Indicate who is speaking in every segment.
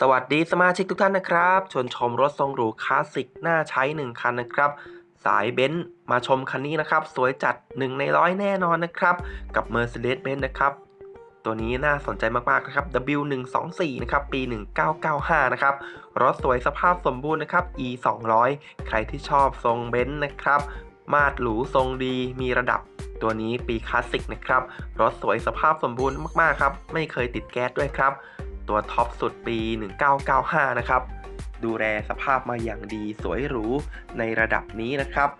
Speaker 1: สวัสดีสมาชิกทุกท่านนะครับ ชวนชมรถทรงหรูคลาสสิกน่าใช้1คันนะครับ สายเบนซ์มาชมคันนี้นะครับ สวยจัด 1 ในร้อยแน่นอนนะครับ กับ Mercedes-Benz นะครับ ตัวนี้น่าสนใจมากๆนะครับ W124 นะครับปี 1995 นะครับ รถสวยสภาพสมบูรณ์นะครับ E 200 ใครที่ชอบทรงเบนซ์นะครับ มาดหรูทรงดีมีระดับตัวนี้ปีคลาสสิกนะครับ รถสวยสภาพสมบูรณ์มากๆครับ ไม่เคยติดแก๊สด้วยครับ ตัวท็อปสุดปี 1995 นะครับ ดูแลสภาพมาอย่างดีสวยหรูในระดับนี้นะครับ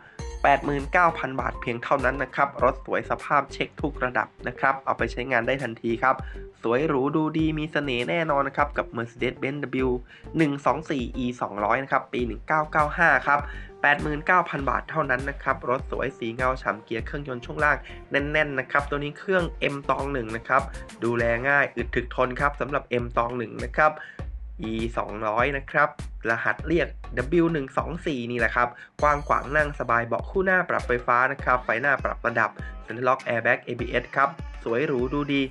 Speaker 1: 89,000 บาทเพียงเท่านั้นนะครับ รถสวยสภาพเช็คทุกระดับนะครับ เอาไปใช้งานได้ทันทีครับ สวยหรูดูดีมีเสน่ห์แน่นอนนะครับ กับ Mercedes-Benz W 124 E 200 นะครับ ปี 1995 ครับ 89,000 บาทเท่านั้นนะครับ รถสวยสีเงาฉ่ำเกียร์เครื่องยนต์ช่วงล่างแน่นๆนะครับ ตัวนี้เครื่อง M ตอง1นะครับ ดูแลง่ายอึดถึกทนครับสำหรับ M ตอง1นะครับ E 200นะครับ รหัสเรียก W 1 2 4นี่แหละครับ กว้างขวางนั่งสบายเบาะคู่หน้าปรับไฟฟ้านะครับ ไฟหน้าปรับระดับ Center Lock Airbag ABS ครับ สวยหรูดูดี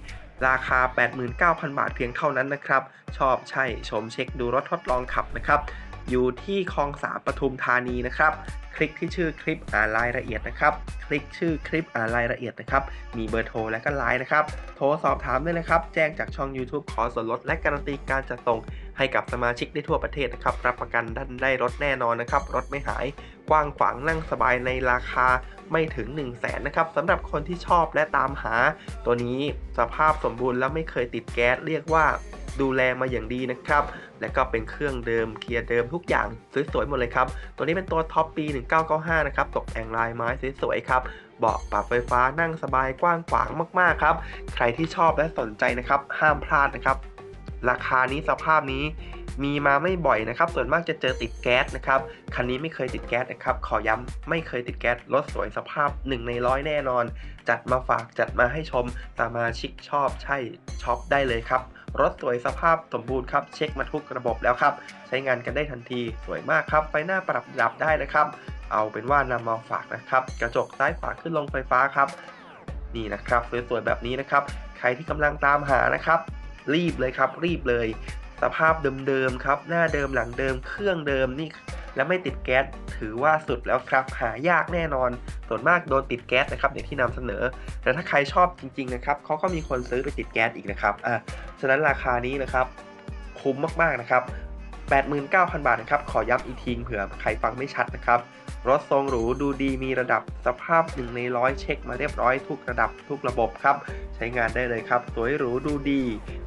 Speaker 1: ราคา 89,000 บาทเพียงเท่านั้นนะครับ ชอบใช่ชมเช็คดูรถทดลองขับนะครับ อยู่ที่คลองสามปทุมธานีนะครับ คลิกที่ชื่อคลิปอ่านรายละเอียดนะครับ คลิกชื่อคลิปอ่านรายละเอียดนะครับ มีเบอร์โทรและก็ไลน์นะครับ โทรสอบถามได้เลยครับ แจ้งจากช่อง YouTube ขอส่วนลดและการันตีการจัดส่งให้กับสมาชิกได้ทั่วประเทศนะครับ รับประกันด้านได้รถแน่นอนนะครับ รถไม่หาย กว้างขวางนั่งสบายในราคาไม่ถึง 1 0 0 0 0แสนนะครับสำหรับคนที่ชอบและตามหา ตัวนี้สภาพสมบูรณ์และไม่เคยติดแก๊สเรียกว่า ดูแลมาอย่างดีนะครับ และก็เป็นเครื่องเดิมเกียร์เดิมทุกอย่างสวยๆหมดเลยครับ ตัวนี้เป็นตัวท็อปปี 1995 นะครับ ตกแต่งลายไม้สวยๆครับเบาะปรับไฟฟ้านั่งสบายกว้างขวางมากๆครับ ใครที่ชอบและสนใจนะครับ ห้ามพลาดนะครับ ราคานี้สภาพนี้ มีมาไม่บ่อยนะครับ ส่วนมากจะเจอติดแก๊สนะครับ คันนี้ไม่เคยติดแก๊สนะครับ ขอย้ำไม่เคยติดแก๊ส รถสวยสภาพ 1 ในร้อยแน่นอน จัดมาฝากจัดมาให้ชม สมาชิกชอบใช่ช็อปได้เลยครับ รถสวยสภาพสมบูรณ์ครับ เช็คมาทุกระบบแล้วครับ ใช้งานกันได้ทันที สวยมากครับ ไฟหน้าปรับดับได้นะครับ เอาเป็นว่านำมาฝากนะครับ กระจกซ้ายขวาขึ้นลงไฟฟ้าครับ นี่นะครับสวยๆแบบนี้นะครับ ใครที่กำลังตามหานะครับรีบเลยครับรีบเลย สภาพเดิมๆครับ หน้าเดิมหลังเดิมเครื่องเดิมนี่ และไม่ติดแก๊สถือว่าสุดแล้วครับ หายากแน่นอน ส่วนมากโดนติดแก๊สนะครับอย่างที่นำเสนอ แต่ถ้าใครชอบจริงๆนะครับเขาก็มีคนซื้อไปติดแก๊สอีกนะครับอะฉะนั้นราคานี้นะครับคุ้มมากๆนะครับ 89,000 บาทนะครับ ขอย้ำอีกทีเผื่อใครฟังไม่ชัดนะครับ รถทรงหรูดูดีมีระดับสภาพ1ในร้อยเช็คมาเรียบร้อยทุกระดับทุกระบบครับ ใช้งานได้เลยครับ สวยหรูดูดี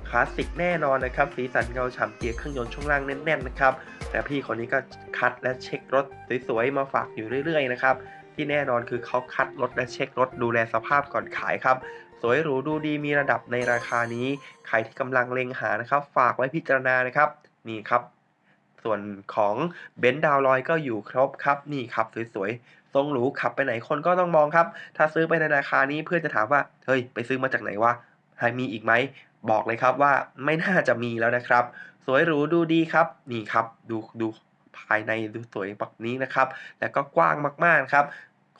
Speaker 1: คลาสสิกแน่นอนนะครับ สีสันเงาฉ่ำเกียร์เครื่องยนต์ช่วงล่างแน่นๆนะครับ แต่พี่คนนี้ก็คัดและเช็ครถสวยๆมาฝากอยู่เรื่อยๆนะครับ ที่แน่นอนคือเขาคัดรถและเช็ครถดูแลสภาพก่อนขายครับ สวยหรูดูดีมีระดับในราคานี้ ใครที่กำลังเล็งหานะครับ ฝากไว้พิจารณานะครับ นี่ครับ ส่วนของเบนซ์ดาวลอยก็อยู่ครบครับ นี่ครับสวยๆทรงหรูขับไปไหนคนก็ต้องมองครับ ถ้าซื้อไปในราคานี้เพื่อนจะถามว่า เฮ้ย ไปซื้อมาจากไหนวะหามีอีกไหม บอกเลยครับว่าไม่น่าจะมีแล้วนะครับ สวยหรูดูดีครับ นี่ครับดูดูภายในดูสวยแบบนี้นะครับ แล้วก็กว้างมากๆครับ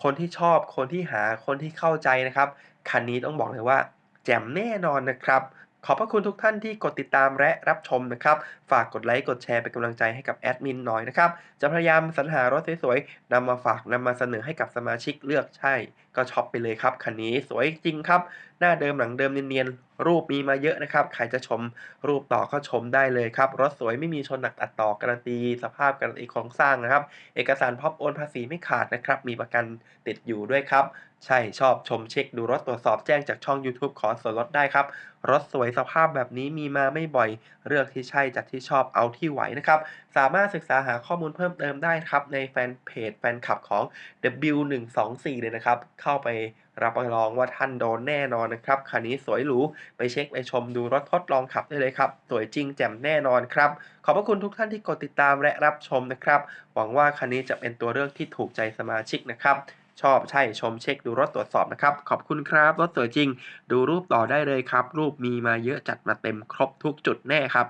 Speaker 1: คนที่ชอบคนที่หาคนที่เข้าใจนะครับ คันนี้ต้องบอกเลยว่า แจ่มแน่นอนนะครับ ขอบพระคุณทุกท่านที่กดติดตามและรับชมนะครับ ฝากกดไลค์กดแชร์เป็นกำลังใจให้กับแอดมินหน่อยนะครับ จะพยายามสรรหารถสวยๆนำมาฝากนำมาเสนอให้กับสมาชิกเลือกใช่ ก็ช็อปไปเลยครับ คันนี้สวยจริงครับ หน้าเดิมหลังเดิมเนียนๆ รูปมีมาเยอะนะครับ ใครจะชมรูปต่อก็ชมได้เลยครับ รถสวยไม่มีชนหนักตัดต่อการันตี สภาพการันตีโครงสร้างนะครับ เอกสารพร้อมโอนภาษีไม่ขาดนะครับ มีประกันติดอยู่ด้วยครับ ใช่ชอบชมเช็คดูรถตรวจสอบแจ้งจากช่อง YouTube ขอส่วนลดได้ครับ รถสวยสภาพแบบนี้มีมาไม่บ่อย เลือกที่ใช่จัดที่ชอบเอาที่ไหวนะครับ สามารถศึกษาหาข้อมูลเพิ่มเติมได้ครับ ในแฟนเพจแฟนคลับของ W124 เลยนะครับ เข้าไปรับรองว่าท่านโดนแน่นอนนะครับคันนี้สวยหรูไปเช็คไปชมดูรถทดลองขับได้เลยครับ สวยจริงแจ่มแน่นอนครับ ขอบพระคุณทุกท่านที่กดติดตามและรับชมนะครับ หวังว่าคันนี้จะเป็นตัวเลือกที่ถูกใจสมาชิกนะครับ ชอบใช่ชมเช็คดูรถตรวจสอบนะครับ ขอบคุณครับ รถสวยจริง ดูรูปต่อได้เลยครับ รูปมีมาเยอะจัดมาเต็มครบทุกจุดแน่ครับ